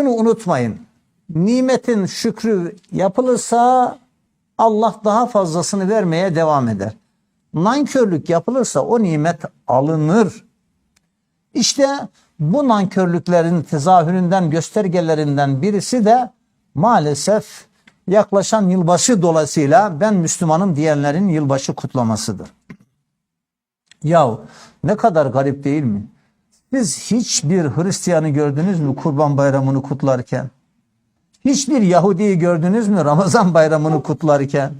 Şunu unutmayın. Nimetin şükrü yapılırsa Allah daha fazlasını vermeye devam eder. Nankörlük yapılırsa o nimet alınır. İşte bu nankörlüklerin tezahüründen, göstergelerinden birisi de maalesef yaklaşan yılbaşı dolayısıyla ben Müslümanım diyenlerin yılbaşı kutlamasıdır. Yahu ne kadar garip değil mi? Siz hiçbir Hristiyanı gördünüz mü Kurban Bayramı'nı kutlarken? Hiçbir Yahudi'yi gördünüz mü Ramazan Bayramı'nı kutlarken?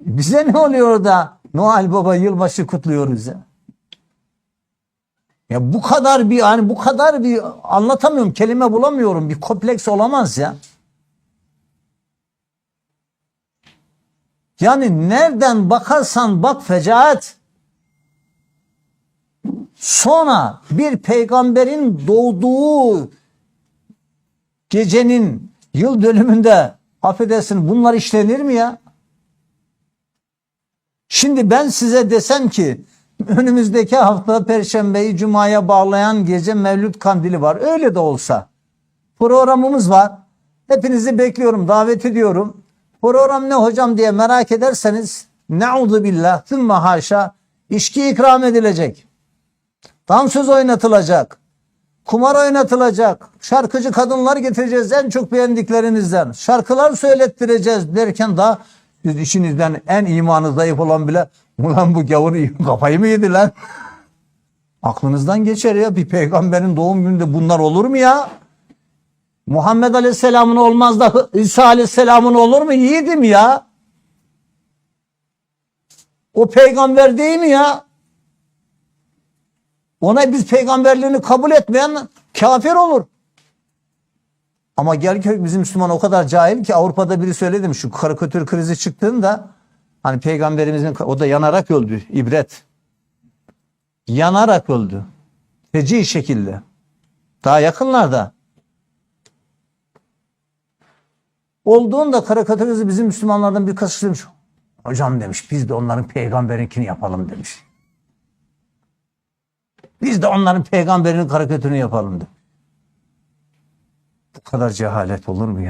Bize ne oluyor da Noel Baba yılbaşı kutluyoruz ya? Ya bu kadar bir hani bu kadar bir anlatamıyorum kelime bulamıyorum bir kompleks olamaz ya. Yani nereden bakarsan bak fecaat. Sonra bir peygamberin doğduğu gecenin yıl dönümünde affedersin bunlar işlenir mi ya? Şimdi ben size desem ki önümüzdeki hafta Perşembeyi Cuma'ya bağlayan gece Mevlüt Kandili var. Öyle de olsa programımız var. Hepinizi bekliyorum, davet ediyorum. Program ne hocam diye merak ederseniz Neuzu billah tümme haşa içki ikram edilecek. Tam söz oynatılacak. Kumar oynatılacak. Şarkıcı kadınlar getireceğiz en çok beğendiklerinizden. Şarkılar söylettireceğiz derken daha siz işinizden en imanı zayıf olan bile ulan bu gavur kafayı mı yedi lan? Aklınızdan geçer ya bir peygamberin doğum gününde bunlar olur mu ya? Muhammed Aleyhisselam'ın olmaz da İsa Aleyhisselam'ın olur mu? Yiğidim ya. O peygamber değil mi ya? Ona biz peygamberliğini kabul etmeyen kafir olur. Ama gel ki bizim Müslüman o kadar cahil ki Avrupa'da biri söyledi mi şu karikatür krizi çıktığında hani peygamberimizin o da yanarak öldü ibret. Yanarak öldü. Feci şekilde. Daha yakınlarda. Olduğunda karikatürüzü bizim Müslümanlardan bir kişi demiş. Hocam demiş biz de onların peygamberinkini yapalım demiş. Biz de onların peygamberinin karikatürünü yapalım demiş. Bu kadar cehalet olur mu ya?